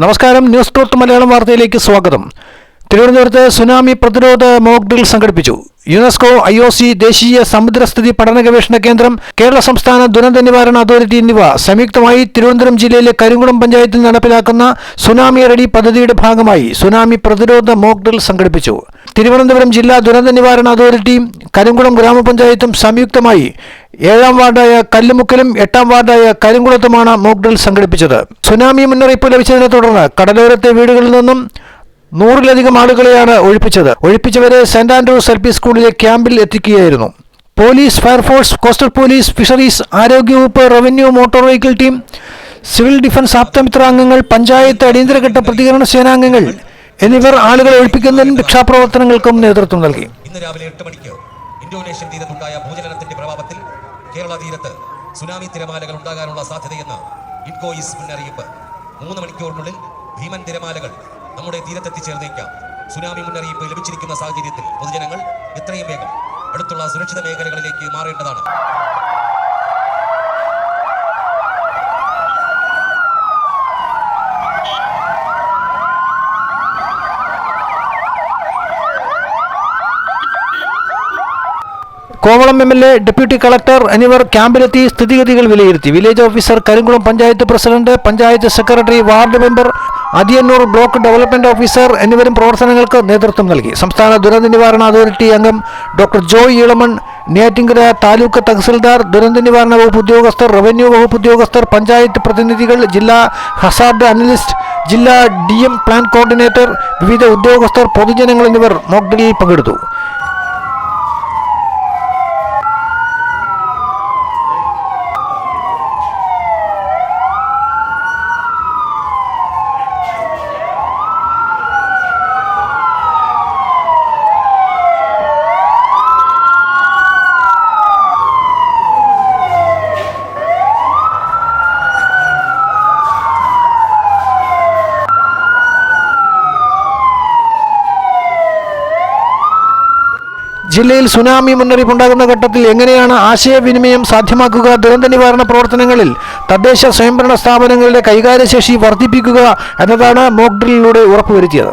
നമസ്കാരം. News dot Malayalam വാർത്തയിലേക്ക് സ്വാഗതം. തിരുവനന്തപുരത്ത് സുനാമി പ്രതിരോധ മോക്ക് ഡ്രിൽ സംഘടിപ്പിച്ചു. യുനെസ്കോ ഐ ഒ സി ദേശീയ സമുദ്രസ്ഥിതി പഠന ഗവേഷണ കേന്ദ്രം കേരള സംസ്ഥാന ദുരന്ത നിവാരണ അതോറിറ്റി എന്നിവ സംയുക്തമായി തിരുവനന്തപുരം ജില്ലയിലെ കരിങ്കുളം പഞ്ചായത്തിൽ നടപ്പിലാക്കുന്ന സുനാമി റെഡി പദ്ധതിയുടെ ഭാഗമായി സുനാമി പ്രതിരോധ മോക്ക് ഡ്രിൽ സംഘടിപ്പിച്ചു. തിരുവനന്തപുരം ജില്ലാ ദുരന്ത നിവാരണ അതോറിറ്റിയും കരിങ്കുളം ഗ്രാമപഞ്ചായത്തും സംയുക്തമായി ഏഴാം വാർഡായ കല്ലുമുക്കലും എട്ടാം വാർഡായ കരിങ്കുളത്തുമാണ് മോക്ക് ഡ്രിൽ സംഘടിപ്പിച്ചത്. സുനാമി മുന്നറിയിപ്പ് ലഭിച്ചതിനെ തുടർന്ന് കടലോരത്തെ വീടുകളിൽ നിന്നും നൂറിലധികം ആളുകളെയാണ് ഒഴിപ്പിച്ചത്. ഒഴിപ്പിച്ചവരെ സെന്റ് ആൻഡ്രൂസ് എൽ പി സ്കൂളിലെ ക്യാമ്പിൽ എത്തിക്കുകയായിരുന്നു. Police fire force coastal police fisheries ആരോഗ്യവകുപ്പ് revenue motor vehicle team civil defence Aapthamitra അംഗങ്ങൾ പഞ്ചായത്ത് അടിയന്തരഘട്ട പ്രതികരണ സേനാംഗങ്ങൾ എന്നിവർ ആളുകളെ ഒഴിപ്പിക്കുന്നതിനും രക്ഷാപ്രവർത്തനങ്ങൾക്കും നേതൃത്വം നൽകി. ഇന്ന് രാവിലെ എട്ട് മണിക്ക് ഇന്തോനേഷ്യൻ തീരത്തുണ്ടായ ഭൂചലനത്തിന്റെ പ്രഭാവത്തിൽ കേരള തീരത്ത് സുനാമി തിരമാലകൾ ഉണ്ടാകാനുള്ള സാധ്യതയെന്ന് ഇൻകോയിസ് മുന്നറിയിപ്പ്. മൂന്ന് മണിക്കൂറിനുള്ളിൽ ഭീമൻ തിരമാലകൾ നമ്മുടെ തീരത്തെത്തിച്ചേർന്നേക്കാം. സുനാമി മുന്നറിയിപ്പ് ലഭിച്ചിരിക്കുന്ന സാഹചര്യത്തിൽ പൊതുജനങ്ങൾ എത്രയും വേഗം അടുത്തുള്ള സുരക്ഷിത മേഖലകളിലേക്ക് മാറേണ്ടതാണ്. Kovalam M L A deputy collector എന്നിവർ ക്യാമ്പിലെത്തി സ്ഥിതിഗതികൾ വിലയിരുത്തി. Village officer Karinkulam panchayat president panchayat secretary ward member Athiyannoor block development officer എന്നിവരും പ്രവർത്തനങ്ങൾക്ക് നേതൃത്വം നൽകി. സംസ്ഥാന ദുരന്ത നിവാരണ അതോറിറ്റി അംഗം ഡോക്ടർ ജോയ് ഇളമൺ നെയ്യാറ്റിങ്കര താലൂക്ക് തഹസിൽദാർ ദുരന്ത നിവാരണ വകുപ്പ് ഉദ്യോഗസ്ഥർ റവന്യൂ വകുപ്പ് ഉദ്യോഗസ്ഥർ പഞ്ചായത്ത് പ്രതിനിധികൾ ജില്ലാ ഹസാർഡ് അനലിസ്റ്റ് ജില്ലാ ഡി എം പ്ലാൻ കോർഡിനേറ്റർ വിവിധ ഉദ്യോഗസ്ഥർ പൊതുജനങ്ങൾ എന്നിവർ മോക്ഡ്രില്ലിൽ പങ്കെടുത്തു. ജില്ലയിൽ സുനാമി മുന്നറിയിപ്പ് ഉണ്ടാകുന്ന ഘട്ടത്തിൽ എങ്ങനെയാണ് ആശയവിനിമയം സാധ്യമാക്കുക? ദുരന്ത നിവാരണ പ്രവർത്തനങ്ങളിൽ തദ്ദേശ സ്വയംഭരണ സ്ഥാപനങ്ങളുടെ കൈകാര്യശേഷി വർദ്ധിപ്പിക്കുക എന്നതാണ് മോക്ക് ഡ്രില്ലിലൂടെ ഉറപ്പുവരുത്തിയത്.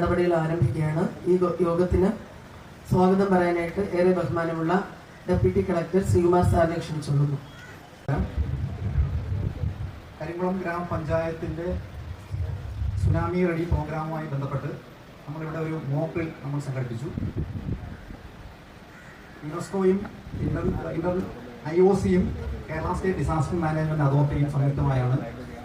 നടപടികൾ ആരംഭിക്കുകയാണ്. ഈ യോഗത്തിന് സ്വാഗതം പറയാനായിട്ട് ഏറെ ബഹുമാനമുള്ള ഡെപ്യൂട്ടി കളക്ടർ ശ്രീകുമാർ സാറിനെ ക്ഷണിച്ചുകൊള്ളുന്നു. കരിങ്കുളം ഗ്രാമപഞ്ചായത്തിന്റെ സുനാമി റെഡി പ്രോഗ്രാമുമായി ബന്ധപ്പെട്ട് നമ്മളിവിടെ ഒരു മോക്കിൽ നമ്മൾ സംഘടിപ്പിച്ചു. യുനെസ്കോയും ഇന്റർ ഇന്റർ ഐ ഒ സിയും കേരള സ്റ്റേറ്റ് ഡിസാസ്റ്റർ മാനേജ്മെന്റ് അതോറിറ്റിയും സംയുക്തമായാണ്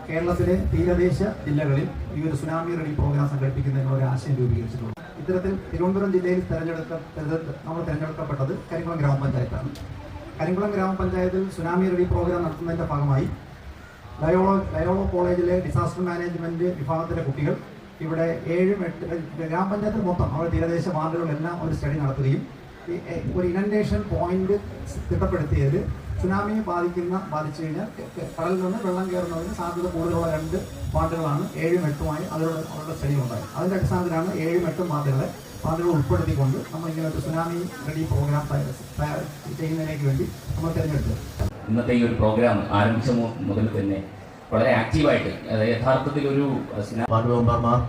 കേരളത്തിലെ തീരദേശ ജില്ലകളിൽ ഈ ഒരു സുനാമി റെഡി പ്രോഗ്രാം സംഘടിപ്പിക്കുന്നതിന് ഒരു ആശയം രൂപീകരിച്ചിട്ടുണ്ട്. ഇത്തരത്തിൽ തിരുവനന്തപുരം ജില്ലയിൽ തെരഞ്ഞെടുക്ക നമ്മൾ തിരഞ്ഞെടുക്കപ്പെട്ടത് കരിങ്കുളം ഗ്രാമപഞ്ചായത്താണ്. കരിങ്കുളം ഗ്രാമപഞ്ചായത്തിൽ സുനാമി റെഡി പ്രോഗ്രാം നടത്തുന്നതിന്റെ ഭാഗമായി ലയോളോ ലയോളോ കോളേജിലെ ഡിസാസ്റ്റർ മാനേജ്മെന്റ് വിഭാഗത്തിലെ കുട്ടികൾ ഇവിടെ ഏഴും എട്ട് ഗ്രാമപഞ്ചായത്തിൽ മൊത്തം അവരുടെ തീരദേശ വാർഡുകളെല്ലാം ഒരു സ്റ്റഡി നടത്തുകയും ഒരു ഇനൻഡേഷൻ പോയിന്റ് തിട്ടപ്പെടുത്തിയതിൽ സുനാമിയെ ബാധിക്കുന്ന ബാധിച്ചു കഴിഞ്ഞാൽ കടലിൽ നിന്ന് വെള്ളം കയറുന്നതിന് സാധ്യത കൂടുതലുള്ള രണ്ട് വാർഡുകളാണ് ഏഴും എട്ടുമായി അതിലുള്ള അവരുടെ സ്റ്റഡി ഉണ്ടായി അതിന്റെ അടിസ്ഥാനത്തിലാണ് ഏഴും എട്ടും വാർഡുകളെ വാർഡുകൾ ഉൾപ്പെടുത്തിക്കൊണ്ട് നമ്മൾ ഇങ്ങനെ ഒരു സുനാമി റെഡി പ്രോഗ്രാം ചെയ്യുന്നതിനേക്ക് വേണ്ടി നമ്മൾ തിരഞ്ഞെടുത്തത്. ഇന്നത്തെ ഈ ഒരു പ്രോഗ്രാം ആരംഭിച്ച മുതൽ തന്നെ വളരെ ആക്റ്റീവായിട്ട് അതായത് യഥാർത്ഥത്തിൽ ഒരു സ്നാ- വാർഡ് മെമ്പർമാർ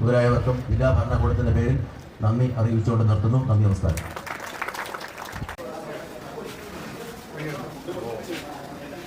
മുതലായവർക്കും ജില്ലാ ഭരണകൂടത്തിന്റെ പേരിൽ നന്ദി അറിയിച്ചുകൊണ്ട് നിർത്തുന്നു. നന്ദി നമസ്കാരം.